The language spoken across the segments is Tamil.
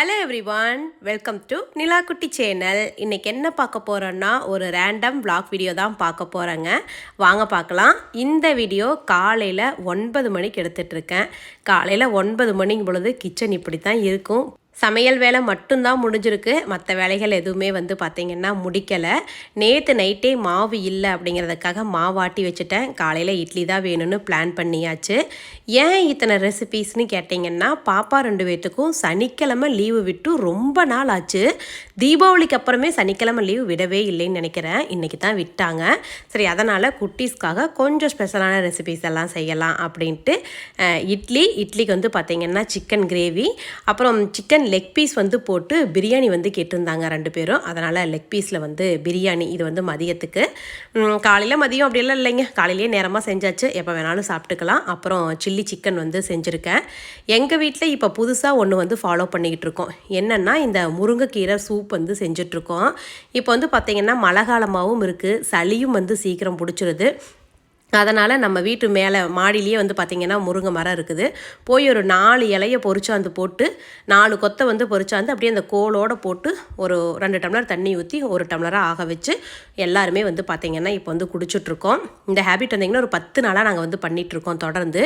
Hello everyone welcome to Nilakutti channel இன்றைக்கி என்ன பார்க்க போகிறோன்னா ஒரு ரேண்டம் vlog வீடியோ தான் பார்க்க போகிறேங்க வாங்க பார்க்கலாம். இந்த வீடியோ காலையில் ஒன்பது மணிக்கு எடுத்துகிட்ருக்கேன் காலையில் ஒன்பது மணிக்கு பொழுது கிச்சன் இப்படி தான் இருக்கும். சமையல் வேலை மட்டும்தான் முடிஞ்சிருக்கு. மற்ற வேலைகள் எதுவுமே வந்து பார்த்திங்கன்னா முடிக்கலை. நேற்று நைட்டே மாவு இல்லை அப்படிங்கிறதுக்காக மாவாட்டி வச்சுட்டேன். காலையில் இட்லி தான் வேணும்னு பிளான் பண்ணியாச்சு. ஏன் இத்தனை ரெசிபீஸ்னு கேட்டிங்கன்னா பாப்பா ரெண்டு பேர்த்துக்கும் சனிக்கிழமை லீவு விட்டு ரொம்ப நாள் ஆச்சு. தீபாவளிக்கு அப்புறமே சனிக்கிழமை லீவ் விடவே இல்லைன்னு நினைக்கிறேன். இன்றைக்கி தான் விட்டாங்க. சரி அதனால் குட்டீஸ்க்காக கொஞ்சம் ஸ்பெஷலான ரெசிபீஸ் எல்லாம் செய்யலாம் அப்படின்ட்டு இட்லி இட்லிக்கு வந்து பார்த்திங்கன்னா சிக்கன் கிரேவி அப்புறம் சிக்கன் லெக் பீஸ் வந்து போட்டு பிரியாணி வந்து கேட்டிருந்தாங்க ரெண்டு பேரும். அதனால் லெக் பீஸில் வந்து பிரியாணி இது வந்து மதியத்துக்கு. காலையில் மதியம் அப்படியெல்லாம் இல்லைங்க. காலையிலேயே நேரமாக செஞ்சாச்சு. எப்போ வேணாலும் சாப்பிட்டுக்கலாம். அப்புறம் சில்லி சிக்கன் வந்து செஞ்சுருக்கேன். எங்கள் வீட்டில் இப்போ புதுசாக ஒன்று வந்து ஃபாலோ பண்ணிக்கிட்டு இருக்கோம். என்னென்னா இந்த முருங்கைக்கீரை சூப் வந்து செஞ்சிட்ருக்கோம் இப்போ வந்து பார்த்திங்கன்னா மழை காலமாகவும் இருக்குது சளியும் வந்து சீக்கிரம் பிடிச்சிருது. அதனால் நம்ம வீட்டு மேலே மாடியிலேயே வந்து பார்த்திங்கன்னா முருங்கை மரம் இருக்குது. போய் ஒரு நாலு இலையை பொறிச்சாந்து போட்டு நாலு கொத்தை வந்து பொறிச்சாந்து அப்படியே அந்த கோலோடு போட்டு ஒரு ரெண்டு டம்ளர் தண்ணி ஊற்றி ஒரு டம்ளராக ஆக வச்சு எல்லாருமே வந்து பார்த்திங்கன்னா இப்போ வந்து குடிச்சிட்ருக்கோம். இந்த ஹேபிட் வந்திங்கன்னா ஒரு பத்து நாளாக நாங்கள் வந்து பண்ணிகிட்ருக்கோம் தொடர்ந்து.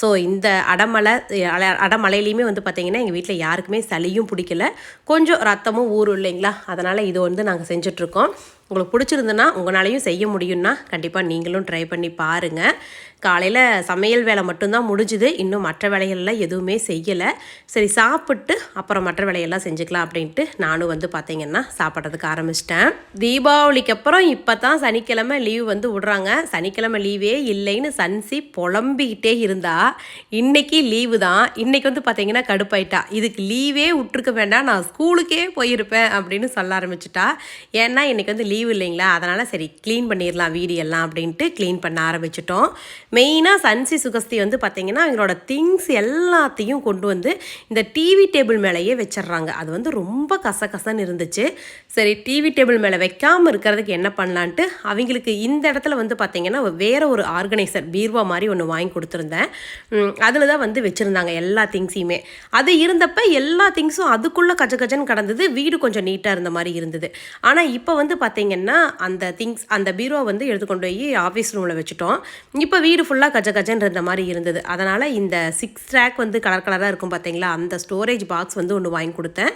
ஸோ இந்த அடமலை அடமலையிலையுமே வந்து பார்த்திங்கன்னா எங்கள் வீட்டில் யாருக்குமே சளியும் பிடிக்கல. கொஞ்சம் ரத்தமும் ஊறும் இல்லைங்களா? அதனால் இது வந்து நாங்கள் செஞ்சிட்ருக்கோம். உங்களுக்கு பிடிச்சிருந்துன்னா உங்களாலையும் செய்ய முடியும்னா கண்டிப்பாக நீங்களும் ட்ரை பண்ணி பாருங்கள் காலையில் சமையல் வேலை மட்டும்தான் முடிஞ்சுது. இன்னும் மற்ற வேலைகள்லாம் எதுவுமே செய்யலை. சரி சாப்பிட்டு அப்புறம் மற்ற வேலையெல்லாம் செஞ்சுக்கலாம் அப்படின்ட்டு நானும் வந்து பார்த்தீங்கன்னா சாப்பிட்றதுக்கு ஆரம்பிச்சிட்டேன். தீபாவளிக்கு அப்புறம் இப்போ தான் சனிக்கிழமை லீவ் வந்து விடுறாங்க. சனிக்கிழமை லீவே இல்லைன்னு சன்சி புலம்பிக்கிட்டே இருந்தா இன்னைக்கு லீவு தான். இன்னைக்கு வந்து பார்த்தீங்கன்னா கடுப்பாயிட்டா. இதுக்கு லீவே விட்டுருக்க வேண்டாம். நான் ஸ்கூலுக்கே போயிருப்பேன் அப்படின்னு சொல்ல ஆரம்பிச்சிட்டா. ஏன்னா இன்னைக்கு வந்து லீவு இல்லைங்களா? அதனால் சரி க்ளீன் பண்ணிடலாம் வீடு எல்லாம் அப்படின்ட்டு க்ளீன் பண்ண ஆரம்பிச்சிட்டோம். மெயினாக சன்சி சுகஸ்தி வந்து பார்த்தீங்கன்னா அவங்களோட திங்ஸ் எல்லாத்தையும் கொண்டு வந்து இந்த டிவி டேபிள் மேலேயே வச்சிடுறாங்க. அது வந்து ரொம்ப கசகசன்னு இருந்துச்சு. சரி டிவி டேபிள் மேலே வைக்காமல் இருக்கிறதுக்கு என்ன பண்ணலான்ட்டு அவங்களுக்கு இந்த இடத்துல வந்து பார்த்தீங்கன்னா வேறு ஒரு ஆர்கனைசர் பீர்வா மாதிரி ஒன்று வாங்கி கொடுத்துருந்தேன். அதில் தான் வந்து வச்சுருந்தாங்க எல்லா திங்ஸையுமே அது இருந்தப்போ எல்லா திங்ஸும் அதுக்குள்ளே கஜ கஜன்னு கடந்தது. வீடு கொஞ்சம் நீட்டாக இருந்த மாதிரி இருந்தது. ஆனால் இப்போ வந்து பார்த்தீங்கன்னா அந்த திங்ஸ் அந்த பீரோ வந்து எடுத்துக்கொண்டு போய் ஆஃபீஸ் ரூமில் வச்சுட்டோம். இப்போ வீடு ஃபுல்லாக கஜ கஜன் இருந்த மாதிரி இருந்தது. அதனால் இந்த சிக்ஸ் ட்ராக் வந்து கலர் கலராக இருக்கும் பார்த்தீங்களா அந்த ஸ்டோரேஜ் பாக்ஸ் வந்து ஒன்று வாங்கி கொடுத்தேன்.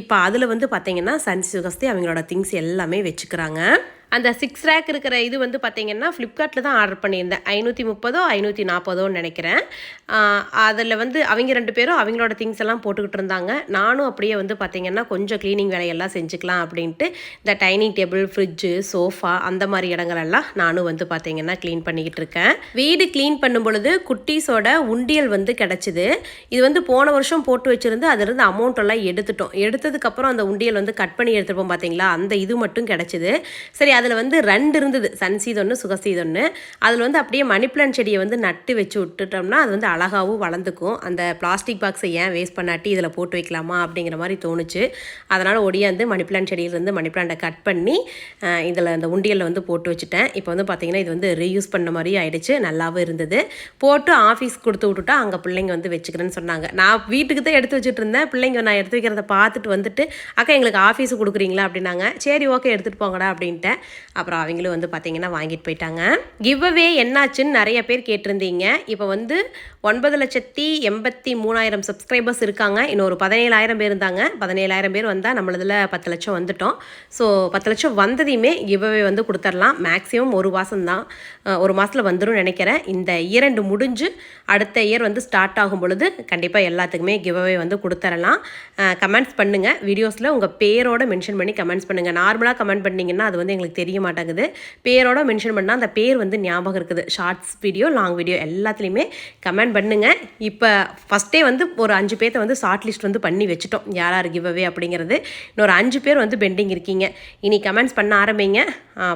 இப்போ அதில் வந்து பார்த்தீங்கன்னா சன் சுகஸ்தி அவங்களோட திங்ஸ் எல்லாமே வச்சுக்கிறாங்க. அந்த சிக்ஸ் ரேக் இருக்கிற இது வந்து பார்த்தீங்கன்னா ஃப்ளிப்கார்ட்டில் தான் ஆர்டர் பண்ணியிருந்தேன். ஐநூற்றி முப்பதோ ஐநூற்றி நாற்பதோன்னு நினைக்கிறேன் அதில் வந்து அவங்க ரெண்டு பேரும் அவங்களோட திங்ஸ் எல்லாம் போட்டுக்கிட்டு இருந்தாங்க. நானும் அப்படியே வந்து பார்த்தீங்கன்னா கொஞ்சம் க்ளீனிங் வேலையெல்லாம் செஞ்சுக்கலாம் அப்படின்ட்டு இந்த டைனிங் டேபிள் ஃப்ரிட்ஜு சோஃபா அந்த மாதிரி இடங்களெல்லாம் நானும் வந்து பார்த்தீங்கன்னா க்ளீன் பண்ணிக்கிட்டு இருக்கேன். வீடு க்ளீன் பண்ணும் பொழுது குட்டீஸோட உண்டியல் வந்து கிடச்சிது. இது வந்து போன வருஷம் போட்டு வச்சுருந்து அதிலிருந்து அமௌண்ட் எல்லாம் எடுத்துட்டோம். எடுத்ததுக்கப்புறம் அந்த உண்டியல் வந்து கட் பண்ணி எடுத்துருப்போம் பார்த்தீங்களா அந்த இது மட்டும் கிடச்சிது. சரி அதில் வந்து ரெண்டு இருந்தது. சன்சீத் ஒன்று சுகசீத் ஒன்று அதில் வந்து அப்படியே மணி பிளான்ட் செடியை வந்து நட்டு வச்சு விட்டுட்டோம்னா அது வந்து அழகாகவும் வளர்ந்துக்கும். அந்த பிளாஸ்டிக் பாக்ஸை ஏன் வேஸ்ட் பண்ணாட்டி இதில் போட்டு வைக்கலாமா அப்படிங்கிற மாதிரி தோணுச்சு. அதனால் ஒடியாந்து மணி பிளான்ட் செடியிலேருந்து மணி பிளான்ட்டை கட் பண்ணி இதில் அந்த உண்டியலில் வந்து போட்டு வச்சுட்டேன். இப்போ வந்து பார்த்திங்கன்னா இது வந்து ரீயூஸ் பண்ண மாதிரி ஆயிடுச்சு. நல்லாவும் இருந்தது. போட்டு ஆஃபீஸ் கொடுத்து விட்டுட்டா அங்கே பிள்ளைங்க வந்து வச்சுக்கிறேன்னு சொன்னாங்க. நான் வீட்டுக்கு தான் எடுத்து வச்சுட்டு இருந்தேன். பிள்ளைங்க நான் எடுத்து வைக்கிறத பார்த்துட்டு வந்துட்டு அக்கா எங்களுக்கு ஆஃபீஸு கொடுக்குறீங்களா? அப்படின்னாங்க. சரி ஓகே எடுத்துகிட்டு போங்கடா அப்படின்ட்டேன். அப்புறம் அவங்களும் வந்து பார்த்தீங்கன்னா வாங்கிட்டு போயிட்டாங்க. கிவ் அவே என்னாச்சுன்னு நிறைய பேர் கேட்டிருந்தீங்க. இப்போ வந்து ஒன்பது லட்சத்தி எண்பத்தி மூணாயிரம் சப்ஸ்கிரைபர்ஸ் இருக்காங்க. இன்னொரு பதினேழாயிரம் பேர் இருந்தாங்க. பதினேழாயிரம் பேர் வந்தால் நம்மளதில் பத்து லட்சம் வந்துட்டோம். ஸோ பத்து லட்சம் வந்ததையுமே கிவ் அவே வந்து கொடுத்துர்லாம். மேக்ஸிமம் ஒரு மாதம் தான் ஒரு மாதத்தில் வந்துடும் நினைக்கிறேன். இந்த இரண்டு முடிஞ்சு அடுத்த இயர் வந்து ஸ்டார்ட் ஆகும் பொழுது கண்டிப்பாக எல்லாத்துக்குமே கிவ் அவே வந்து கொடுத்துடலாம் கமெண்ட்ஸ் பண்ணுங்கள் வீடியோஸில் உங்கள் பேரோட மென்ஷன் பண்ணி கமெண்ட்ஸ் பண்ணுங்கள் நார்மலாக கமெண்ட் பண்ணிங்கன்னா அது வந்து எங்களுக்கு தெரிய மாட்டேங்குது பேரோட மென்ஷன் பண்ணால் அந்த பேர் வந்து ஞாபகம் இருக்குது. ஷார்ட்ஸ் வீடியோ லாங் வீடியோ எல்லாத்துலேயுமே கமெண்ட் பண்ணுங்கள் இப்போ ஃபஸ்ட்டே வந்து ஒரு அஞ்சு பேர்த்த வந்து ஷார்ட் லிஸ்ட் வந்து பண்ணி வச்சுட்டோம். யார் யார் கிவ் அவே அப்படிங்கிறது. இன்னொரு அஞ்சு பேர் வந்து பெண்டிங் இருக்கீங்க. இனி கமெண்ட்ஸ் பண்ண ஆரம்பிங்க.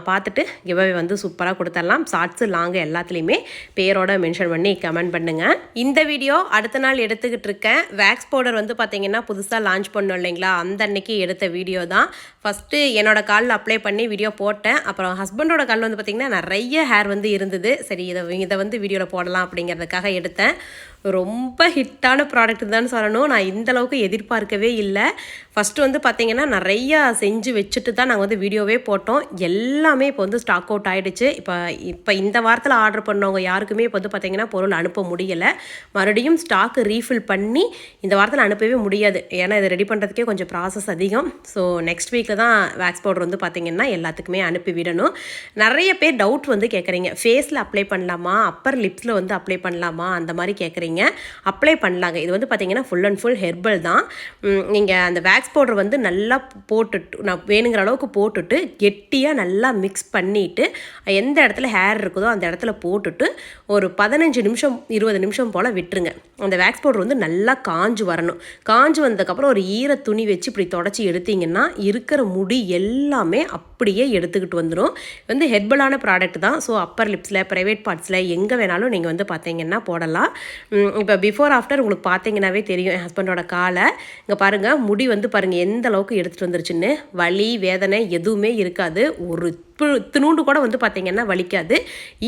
பார்த்துட்டு கிவ் அவே வந்து சூப்பராக கொடுத்துடலாம் ஷார்ட்ஸு லாங்கு எல்லாத்துலேயுமே பேரோட மென்ஷன் பண்ணி கமெண்ட் பண்ணுங்கள் இந்த வீடியோ அடுத்த நாள் எடுத்துக்கிட்டு இருக்கேன் வேக்ஸ் பவுடர் வந்து பார்த்தீங்கன்னா புதுசாக லான்ச் பண்ணோம் இல்லைங்களா? அந்த அன்னைக்கு எடுத்த வீடியோ தான். ஃபஸ்ட்டு என்னோட காலில் அப்ளை பண்ணி வீடியோ போட்டேன். அப்புறம் ஹஸ்பண்டோட கல் வந்து பார்த்திங்கன்னா நிறைய ஹேர் வந்து இருந்தது. சரி இதை இதை வந்து வீடியோவில் போடலாம் அப்படிங்கிறதுக்காக எடுத்தேன். ரொம்ப ஹிட்டான ப்ராடக்ட் தான் சொல்லணும். நான் இந்த அளவுக்கு எதிர்பார்க்கவே இல்லை. ஃபஸ்ட்டு வந்து பார்த்தீங்கன்னா நிறையா செஞ்சு வச்சுட்டு தான் நாங்கள் வந்து வீடியோவே போட்டோம். எல்லாமே இப்போ வந்து ஸ்டாக் அவுட் ஆகிடுச்சு இப்போ இப்போ இந்த வாரத்தில் ஆர்டர் பண்ணவங்க யாருக்குமே இப்போ வந்து பார்த்திங்கன்னா பொருள் அனுப்ப முடியலை. மறுபடியும் ஸ்டாக்கு ரீஃபில் பண்ணி இந்த வாரத்தில் அனுப்பவே முடியாது. ஏன்னா இதை ரெடி பண்ணுறதுக்கே கொஞ்சம் ப்ராசஸ் அதிகம். ஸோ நெக்ஸ்ட் வீக்கில் தான் வேக்ஸ் பவுடர் வந்து பார்த்திங்கன்னா எல்லாத்துக்குமே அனுப்பி விடணும். நிறைய பேர் டவுட் வந்து கேட்குறீங்க ஃபேஸில் அப்ளை பண்ணலாமா? அப்பர் லிப்ஸில் வந்து அப்ளை பண்ணலாமா? அந்த மாதிரி கேட்குறீங்க அப்ளை பண்ணலாங்க. இது வந்து பார்த்தீங்கன்னா ஃபுல் அண்ட் ஃபுல் ஹெர்பல் தான். நீங்கள் அந்த வேக்ஸ் பவுடர் வந்து நல்லா போட்டுட்டு நான் வேணுங்கிற அளவுக்கு போட்டுட்டு கெட்டியாக நல்லா மிக்ஸ் பண்ணிவிட்டு எந்த இடத்துல ஹேர் இருக்குதோ அந்த இடத்துல போட்டுட்டு ஒரு பதினஞ்சு நிமிஷம் இருபது நிமிஷம் போல் விட்டுருங்க. அந்த வேக்ஸ் பவுடர் வந்து நல்லா காஞ்சு வரணும். காஞ்சு வந்ததுக்கப்புறம் ஒரு ஈர துணி வச்சு இப்படி தொடச்சி எடுத்தீங்கன்னா இருக்கிற முடி எல்லாமே அப்படியே எடுத்துக்கிட்டு வந்துடும் வந்து ஹெர்பலான ப்ராடக்ட் தான். ஸோ அப்பர் லிப்ஸில் ப்ரைவேட் பார்ட்ஸில் எங்கே வேணாலும் நீங்கள் வந்து பார்த்தீங்கன்னா போடலாம். இப்போ பிஃபோர் ஆஃப்டர் உங்களுக்கு பார்த்தீங்கன்னாவே தெரியும். என் ஹஸ்பண்டோட காலை. இங்கே பாருங்கள் முடி வந்து பாருங்கள் எந்த அளவுக்கு எடுத்துகிட்டு வந்துருச்சுன்னு. வலி வேதனை எதுவுமே இருக்காது. ஒரு இத்தினூண்டு கூட வந்து பார்த்தீங்கன்னா வலிக்காது.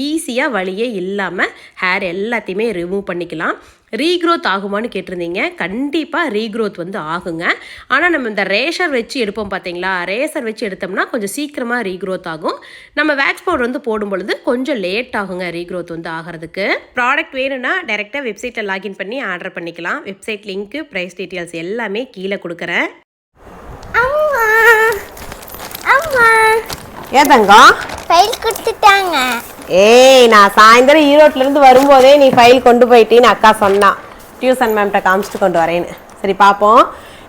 ஈஸியாக வலியே இல்லாமல் ஹேர் எல்லாத்தையுமே ரிமூவ் பண்ணிக்கலாம். ரீக்ரோத் ஆகுமான்னு கேட்டிருந்தீங்க. கண்டிப்பாக ரீக்ரோத் வந்து ஆகுங்க. ஆனால் நம்ம இந்த ரேஷர் வச்சு எடுப்போம் பார்த்தீங்களா ரேசர் வச்சு எடுத்தோம்னா கொஞ்சம் சீக்கிரமாக ரீக்ரோத் ஆகும். நம்ம வேக்ஸ் பவுடர் வந்து போடும் பொழுது கொஞ்சம் லேட் ஆகுங்க ரீக்ரோத் வந்து ஆகிறதுக்கு. ப்ராடக்ட் வேணும்னா டைரெக்டாக வெப்சைட்டில் லாகின் பண்ணி ஆர்டர் பண்ணிக்கலாம். வெப்சைட் லிங்க்கு ப்ரைஸ் டீட்டெயில்ஸ் எல்லாமே கீழே கொடுக்குறேன் அம்மா அம்மா ஏதங்கா ஃபைல் கொடுத்துட்டாங்க. ஏய் நான் சாயந்தரம் ஈரோட்ல இருந்து வரும்போதே நீ ஃபைல் கொண்டு போயிட்டேன்னு அக்கா சொன்னா. டியூசன் மேம்கிட்ட காமிச்சிட்டு கொண்டு வரேன்னு. சரி பார்ப்போம்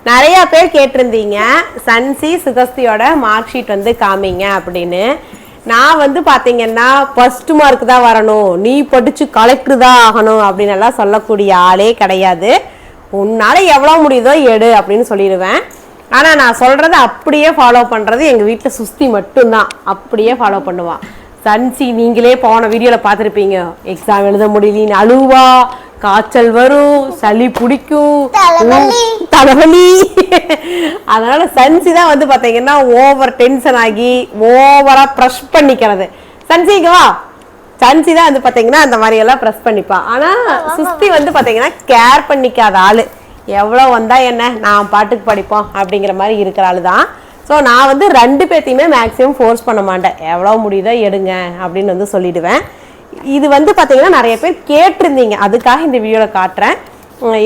நிறைய பேர் கேட்டிருந்தீங்க. சன்சி சுகஸ்தியோட மார்க் ஷீட் வந்து காமிங்க அப்படின்னு. நான் வந்து பார்த்தீங்கன்னா ஃபர்ஸ்ட் மார்க் தான் வரணும். நீ படிச்சு கலெக்டர் தான் ஆகணும் அப்படின்னு எல்லாம் சொல்லக்கூடிய ஆளே கிடையாது. உன்னால எவ்வளோ முடியுதோ எடு அப்படின்னு சொல்லிடுவேன். ஆனால் நான் சொல்கிறத அப்படியே ஃபாலோ பண்ணுறது எங்கள் வீட்டில் சுஸ்தி மட்டும்தான். அப்படியே ஃபாலோ பண்ணுவான் சன்சி நீங்களே போன வீடியோவில் பார்த்துருப்பீங்க. எக்ஸாம் எழுத முடியலன்னு அழுவா. காய்ச்சல் வரும் சளி பிடிக்கும். தலைவலி. அதனால சன்சி தான் வந்து பார்த்தீங்கன்னா ஓவர் டென்ஷன் ஆகி ஓவரா ப்ரெஷ் பண்ணிக்கிறது. சன்சி இங்க வா. சன்சி தான் வந்து பார்த்தீங்கன்னா அந்த மாதிரி எல்லாம் ப்ரெஸ் பண்ணிப்பா. ஆனா சுஸ்தி வந்து பார்த்தீங்கன்னா கேர் பண்ணிக்காத ஆளு. எவ்வளோ வந்தால் என்ன? நான் பாட்டுக்கு படிப்போம் அப்படிங்கிற மாதிரி இருக்கிற ஆளு தான் ஸோ நான் வந்து ரெண்டு பேர்த்தையுமே மேக்ஸிமம் ஃபோர்ஸ் பண்ண மாட்டேன். எவ்வளோ முடியுதோ எடுங்க அப்படின்னு வந்து சொல்லிடுவேன். இது வந்து பார்த்தீங்கன்னா நிறைய பேர் கேட்டிருந்தீங்க. அதுக்காக இந்த வீடியோவில் காட்டுறேன்.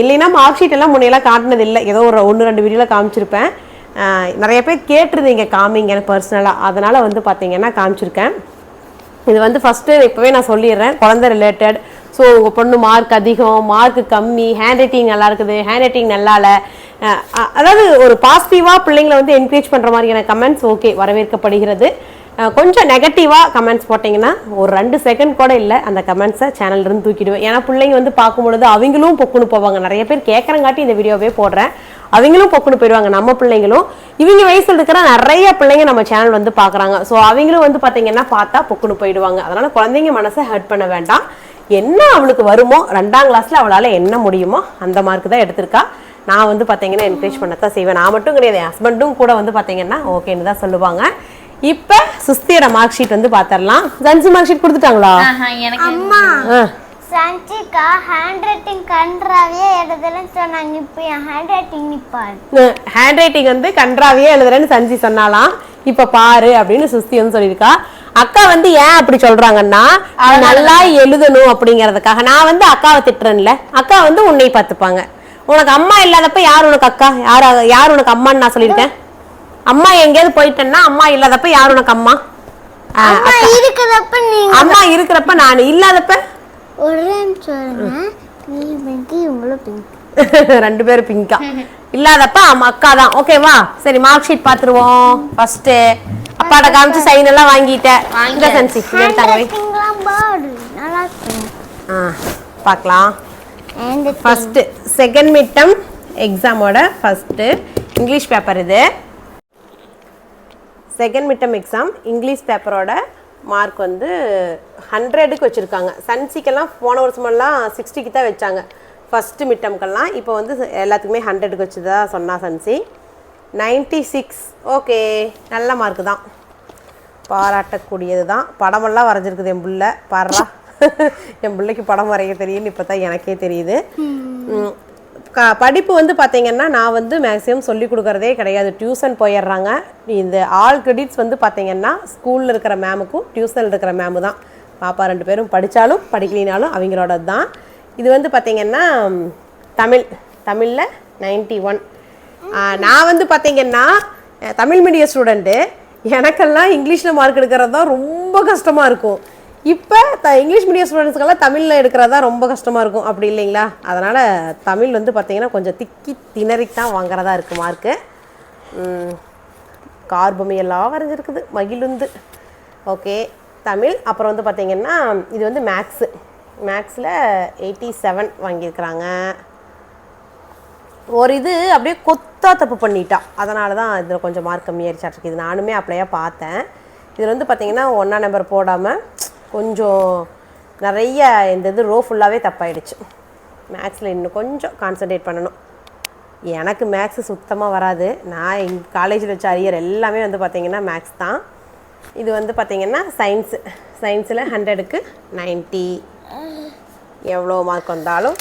இல்லைன்னா மார்க் ஷீட் எல்லாம் முன்னையெல்லாம் காட்டினது இல்லை ஏதோ ஒரு ஒன்று ரெண்டு வீடியோவில் காமிச்சிருப்பேன். நிறைய பேர் கேட்டிருந்தீங்க காமிங்க பர்சனலாக அதனால் வந்து பார்த்தீங்கன்னா காமிச்சிருக்கேன். இது வந்து ஃபஸ்ட்டு இப்போவே நான் சொல்லிடுறேன். குழந்தை ரிலேட்டட் ஸோ உங்கள் பொண்ணு மார்க் அதிகம் மார்க் கம்மி ஹேண்ட் ரைட்டிங் நல்லா இருக்குது ஹேண்ட் ரைட்டிங் நல்லா இல்லை அதாவது ஒரு பாசிட்டிவாக பிள்ளைங்களை வந்து என்கரேஜ் பண்ணுற மாதிரியான கமெண்ட்ஸ் ஓகே வரவேற்கப்படுகிறது. கொஞ்சம் நெகட்டிவாக கமெண்ட்ஸ் போட்டிங்கன்னா ஒரு ரெண்டு செகண்ட் கூட இல்லை அந்த கமெண்ட்ஸை சேனல்லேருந்து தூக்கிடுவேன். ஏன்னா பிள்ளைங்க வந்து பார்க்கும்பொழுது அவங்களும் பொக்குன்னு போவாங்க. நிறைய பேர் கேட்குறங்காட்டி இந்த வீடியோவே போடுறேன். அவங்களும் பொக்குன்னு போயிடுவாங்க நம்ம பிள்ளைங்களும். இவங்க வயசுல இருக்கிற நிறைய பிள்ளைங்க நம்ம சேனல் வந்து பார்க்குறாங்க. ஸோ அவங்களும் வந்து பார்த்தீங்கன்னா பார்த்தா பொக்குன்னு போயிடுவாங்க. அதனால குழந்தைங்க மனசை ஹர்ட் பண்ண வேண்டாம். என்ன அவளுக்கு வருமோ ரெண்டாம் கிளாஸ்ல அவளால் என்ன முடியுமோ அந்த மார்க் தான் எடுத்திருக்கா. நான் வந்து பார்த்தீங்கன்னா என்கரேஜ் பண்ணத்தான் செய்வேன். நான் மட்டும் கிடையாது என் ஹஸ்பண்டும் கூட வந்து பார்த்தீங்கன்னா ஓகேன்னு தான் சொல்லுவாங்க. இப்போ சுஸ்தியோட மார்க் ஷீட் வந்து பார்த்துடலாம் ஜன்சி மார்க் ஷீட் கொடுத்துட்டாங்களா? அம்மா. சஞ்சிகா ஹேண்ட் ரைட்டிங் கன்றாவே எழுதலன்னு சொன்னாங்க. இப்போ என் ஹேண்ட் ரைட்டிங் நிப்பாரு ஹேண்ட் ரைட்டிங் வந்து கன்றாவே எழுதுறேன்னு சஞ்சி சொன்னாலாம் இப்ப பாரு அப்படின்னு சுஸ்தி வந்து சொல்லியிருக்கா. அக்கா வந்து ஏன் அப்படி சொல்றாங்கன்னா நல்லா எழுதணும் அப்படிங்கறதுக்காக. நான் வந்து அக்காவை திட்டுறேன்ல. அக்கா வந்து உன்னை பார்த்துப்பாங்க. உனக்கு அம்மா இல்லாதப்ப யார் உனக்கு அக்கா? யார் யார் உனக்கு அம்மான்னு நான் சொல்லியிருக்கேன்? அம்மா எங்கேயாவது போயிட்டேன்னா அம்மா இல்லாதப்ப யார் உனக்கு அம்மா? அம்மா இருக்கிறப்ப நான் இல்லாதப்ப? ஒரே ரெண்டு பேரும் பிங்கா இல்லாதப்ப அம்மா அக்கா தான். ஓகேவா சரி மார்க் ஷீட் பாத்துருவோம் ஃபர்ஸ்ட் அப்பாட்ட காமிச்சு சைன் எல்லாம் வாங்கிட்டேன். இந்த சென்சி ஆ பார்க்கலாம். ஃபர்ஸ்ட் செகண்ட் மிட்டம் எக்ஸாமோட ஃபர்ஸ்ட் இங்கிலீஷ் பேப்பர் இது. செகண்ட் மிட்டம் எக்ஸாம் இங்கிலீஷ் பேப்பரோட மார்க் வந்து ஹண்ட்ரடுக்கு வச்சுருக்காங்க. சன்சிக்கெல்லாம் போன வருஷமெல்லாம் சிக்ஸ்டிக்கு தான் வச்சாங்க. ஃபஸ்ட்டு மிட்டம்க்கெல்லாம் இப்போ வந்து எல்லாத்துக்குமே ஹண்ட்ரடுக்கு வச்சு தான் சொன்னா சன்சி. Ninety six. ஓகே நல்ல மார்க்கு தான். பாராட்டக்கூடியது தான். படமெல்லாம் வரைஞ்சிருக்குது என் புள்ள. பாடுறா என் பிள்ளைக்கு படம் வரைய தெரியும்னு இப்போ தான் எனக்கே தெரியுது. க படிப்பு வந்து பார்த்தீங்கன்னா நான் வந்து மேக்ஸிமம் சொல்லி கொடுக்குறதே கிடையாது. டியூஷன் போயிடுறாங்க. இந்த ஆல் கிரெடிட்ஸ் வந்து பார்த்தீங்கன்னா ஸ்கூலில் இருக்கிற மேமுக்கும் டியூஷனில் இருக்கிற மேமு தான். பாப்பா ரெண்டு பேரும் படித்தாலும் படிக்கலினாலும் அவங்களோட தான். இது வந்து பார்த்தீங்கன்னா தமிழ் தமிழில் நைன்டி ஒன் நான் வந்து பார்த்தீங்கன்னா தமிழ் மீடியம் ஸ்டூடெண்ட்டு எனக்கெல்லாம் இங்கிலீஷில் மார்க் எடுக்கிறது தான் ரொம்ப கஷ்டமாக இருக்கும். இப்போ த இங்கிலீஷ் மீடியம் ஸ்டூடெண்ட்ஸ்க்கெல்லாம் தமிழில் எடுக்கிறது தான் ரொம்ப கஷ்டமாக இருக்கும். அப்படி இல்லைங்களா? அதனால் தமிழ் வந்து பார்த்தீங்கன்னா கொஞ்சம் திக்கி திணறித்தான் தான் வாங்குறதா இருக்குது மார்க்கு. கார்பமி எல்லாம் வரைஞ்சிருக்குது. மகிழுந்து. ஓகே. தமிழ். அப்புறம் வந்து பார்த்தீங்கன்னா இது வந்து மேக்ஸு. மேக்ஸில் எயிட்டி செவன் வாங்கியிருக்கிறாங்க. ஒரு இது அப்படியே கொத்தா தப்பு பண்ணிட்டா. அதனால தான் இதில் கொஞ்சம் மார்க் கம்மியாகிடுச்சாட்ருக்கு இது நானுமே அப்படியே பார்த்தேன். இதில் வந்து பார்த்தீங்கன்னா ஒன்றா நம்பர் போடாமல் கொஞ்சம் நிறைய இந்த இது ரோ ஃபுல்லாகவே தப்பாயிடுச்சு. மேக்ஸில் இன்னும் கொஞ்சம் கான்சன்ட்ரேட் பண்ணணும். எனக்கு மேக்ஸு சுத்தமாக வராது. நான் எங் காலேஜில் வச்ச அரியர் எல்லாமே வந்து பார்த்திங்கன்னா மேக்ஸ் தான். இது வந்து பார்த்திங்கன்னா சயின்ஸு சயின்ஸில் ஹண்ட்ரடுக்கு 90 எவ்வளோ மார்க் வந்தாலும்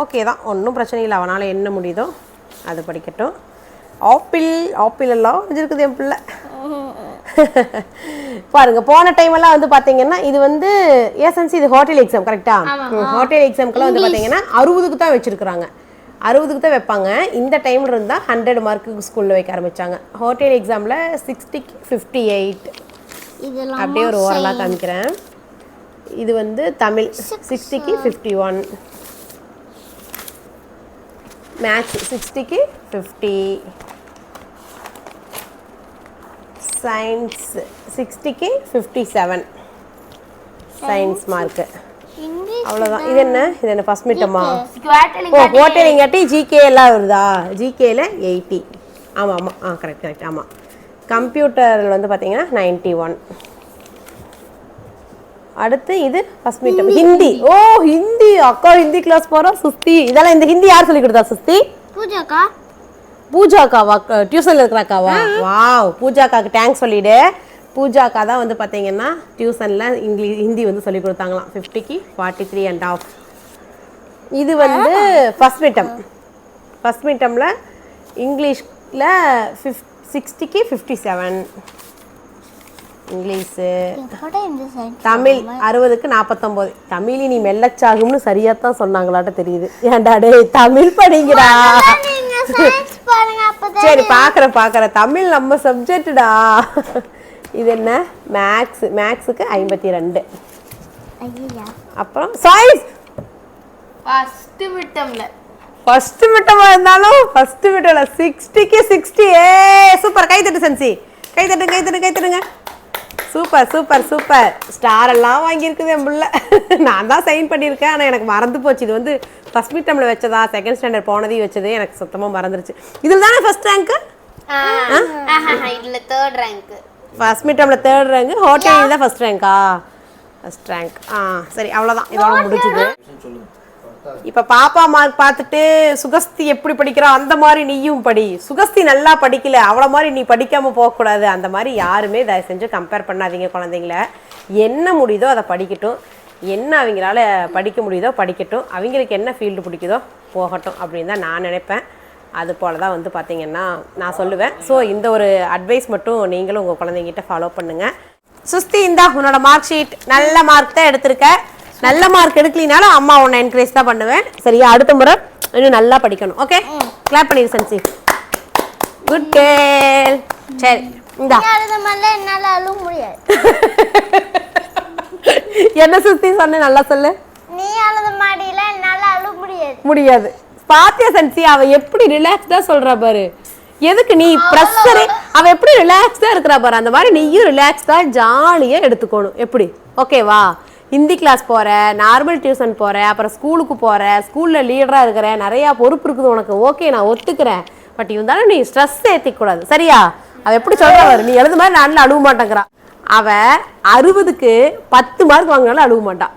ஓகே தான். ஒன்றும் பிரச்சனை இல்லை. அவனால் என்ன முடியுதோ அது படிக்கட்டும். ஆப்பிள் ஆப்பிள் எல்லாம் இருக்குது என் பிள்ளை. பாருங்க போன டைம் எல்லாம் வந்து பாத்தீங்கன்னா இது வந்து ஏசன்சி இது ஹோட்டல் எக்ஸாம் கரெக்டா ஹோட்டல் எக்ஸாம்க்குலாம் வந்து பாத்தீங்கன்னா அறுபதுக்கு தான் வச்சிருக்கிறாங்க. அறுபதுக்கு தான் வைப்பாங்க. இந்த டைம்ல இருந்தால் ஹண்ட்ரட் மார்க்குக்கு ஸ்கூலில் வைக்க ஆரம்பிச்சாங்க. ஹோட்டல் எக்ஸாமில் சிக்ஸ்டிக்கு ஃபிஃப்டி எயிட் அப்படியே ஒரு ஓரலாக காமிக்கிறேன். இது வந்து தமிழ் சிக்ஸ்டிக்கு ஃபிஃப்டி ஒன் மேத்ஸ் சிக்ஸ்டிக்கு ஃபிஃப்டி சயின்ஸ் சிக்ஸ்டிக்கு ஃபிஃப்டி செவன் சயின்ஸ் மார்க்கு அவ்வளோதான் இது என்ன? இது என்ன ஃபஸ்ட் மிட்டமா ஓ ஹோட்டலிங்காட்டி ஜிகே எல்லாம் வருதா? ஜிகேல எயிட்டி ஆமாம் ஆமாம் ஆ கரெக்ட் கரெக்ட் ஆமாம் கம்ப்யூட்டரில் வந்து பார்த்தீங்கன்னா நைன்ட்டி ஒன் அடுத்து இது ஃபர்ஸ்ட் மீட்டம் ஹிந்தி ஓ ஹிந்தி அக்கா ஹிந்தி கிளாஸ் போகிறோம் சுஸ்தி. இதெல்லாம் இந்த ஹிந்தி யார் சொல்லி கொடுத்தா சுஸ்தி? பூஜாக்கா? பூஜா அக்காவா டியூஷனில் இருக்கிற அக்காவா வாவ் பூஜா அக்காவுக்கு தேங்க்ஸ் சொல்லிடு. பூஜா அக்கா தான் வந்து பார்த்தீங்கன்னா டியூஷனில் இங்கிலீஷ் ஹிந்தி வந்து சொல்லி கொடுத்தாங்களாம். ஃபிஃப்டிக்கு ஃபார்ட்டி த்ரீ அண்ட் ஆஃப் இது வந்து ஃபஸ்ட் மிட்டம் ஃபஸ்ட் மிட்டமில் இங்கிலீஷில் ஃபிஃப் சிக்ஸ்டிக்கு ஃபிஃப்டி செவன் இங்கிலீஷு தமிழ் அறுபதுக்கு நாற்பத்தொம்போது தமிழ் நீ மெல்லச்சாகும்னு சரியாக தான் சொன்னாங்களாட்ட தெரியுது. ஏன்டா டேய் தமிழ் படிங்கடா. சரி பார்க்குறேன் பார்க்குறேன் தமிழ் நம்ம சப்ஜெக்டுடா இது என்ன? மேக்ஸ் மேக்ஸுக்கு ஐம்பத்தி ரெண்டு அப்புறம் சயின்ஸ் ஃபர்ஸ்ட் மிட்டம்ல ஃபர்ஸ்ட் மிட்டமாக இருந்தாலும் ஃபர்ஸ்ட் மிட்டம்ல சிக்ஸ்டிக்கு சிக்ஸ்டி ஏ சூப்பர் கை தட்டு சென்சி. கை தட்டு கை தட்டு கை தட்டுங்க. Super super super. ஸ்டார் எல்லாம் வாங்கியிருக்குது என் பிள்ளை. நான் தான் சைன் பண்ணியிருக்கேன் ஆனால் எனக்கு மறந்து போச்சு. இது வந்து ஃபர்ஸ்ட் மிட்டமில் வச்சதா செகண்ட் ஸ்டாண்டர்ட் போனதையும் வச்சதே எனக்கு சுத்தமாக மறந்துருச்சு. இதில் தானே ஃபர்ஸ்ட் ரேங்க்கு இதுல தேர்ட் ரேங்க் ஃபர்ஸ்ட் மிட்டமில் தேர்ட் ரேங்க் ஹோட்டலில் தான் ஃபர்ஸ்ட் ரேங்க்கா ஃபர்ஸ்ட் ரேங்க் ஆ சரி அவ்வளோதான் இதோட முடிஞ்சுது. இப்போ பாப்பா மார்க் பார்த்துட்டு சுகஸ்தி எப்படி படிக்கிறா அந்த மாதிரி நீயும் படி. சுகஸ்தி நல்லா படிக்கல அவ்வளோ மாதிரி நீ படிக்காம போகக்கூடாது. அந்த மாதிரி யாருமே தயவு செஞ்சு கம்பேர் பண்ணாதீங்க குழந்தைங்கள. என்ன முடியுதோ அதை படிக்கட்டும். என்ன அவங்களால படிக்க முடியுதோ படிக்கட்டும். அவங்களுக்கு என்ன ஃபீல்டு பிடிக்குதோ போகட்டும் அப்படின்னு தான் நான் நினைப்பேன். அது போல தான் வந்து பார்த்தீங்கன்னா நான் சொல்லுவேன். ஸோ இந்த ஒரு அட்வைஸ் மட்டும் நீங்களும் உங்கள் குழந்தைங்கிட்ட ஃபாலோ பண்ணுங்கள் சுஸ்தி இந்தா உன்னோட மார்க் ஷீட் நல்ல மார்க் தான் எடுத்திருக்க. நல்ல மார்க் எடுக்கலினாலும் அம்மா உன்னை என்கரேஜ் தான் பண்ணுவேன். சரியா? அடுத்த முறை இன்னும் நல்லா படிக்கணும். ஓகே கிளாப் பண்ணிடு சன்சி. குட் கேர்ள் சரி இந்தா. என்னால அழுவ முடியாது. என்ன சுஸ்தி சொன்ன? நல்லா சொல்லு. நீ அழுத மாதிரில என்னால அழுவ முடியாது. முடியாது. பாத்தியா சன்சி? அவ எப்படி ரிலாக்ஸ்டா சொல்றா பாரு. எதுக்கு நீ ப்ரெஷரு அவ எப்படி ரிலாக்ஸ்டா இருக்கிறா பாரு. அந்த மாதிரி நீயும் ரிலாக்ஸ்டா ஜாலியா எடுத்துக்கணும். எப்படி? ஓகேவா ஹிந்தி கிளாஸ் போகிற நார்மல் டியூஷன் போகிற அப்புறம் ஸ்கூலுக்கு போகிற ஸ்கூலில் லீடராக இருக்கிற நிறையா பொறுப்பு இருக்குது உனக்கு ஓகே நான் ஒத்துக்கிறேன். பட் இருந்தாலும் நீ ஸ்ட்ரெஸ் ஏற்றிக்கூடாது கூடாது. சரியா? அவள் எப்படி சொல்கிறவர் நீ எழுது மாதிரி நான் அழுவ மாட்டேங்கிறா. அவள் அறுபதுக்கு பத்து மார்க் வாங்கினாலும் அழுவ மாட்டான்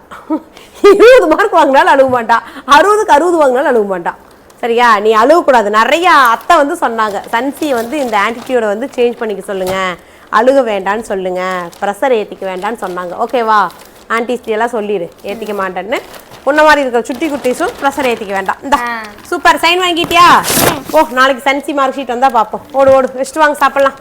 இருபது மார்க் வாங்கினாலும் அழுவ மாட்டான் அறுபதுக்கு அறுபது வாங்கினாலும் அழுவ மாட்டான் சரியா? நீ அழுவக்கூடாது நிறையா அத்தை வந்து சொன்னாங்க. சன்சி வந்து இந்த ஆட்டிடியூடை வந்து சேஞ்ச் பண்ணிக்க சொல்லுங்கள் அழுக வேண்டான்னு சொல்லுங்கள் ப்ரெஷர் ஏற்றிக்க வேண்டான்னு சொன்னாங்க. ஓகேவா ஆன்டிஸ்டி எல்லாம் சொல்லிடு ஏற்றிக்க மாட்டேன்னு. உன்ன மாதிரி இருக்கிற சுட்டி குட்டீஸும் ப்ரெஷர் ஏற்றிக்க வேண்டாம். இந்த. சூப்பர். சைன் வாங்கிட்டியா? ஓ நாளைக்கு சன்சி மார்க் ஷீட் வந்தால் பார்ப்போம் ஓடு ஓடு. வச்சுட்டு வாங்க சாப்பிட்லாம்.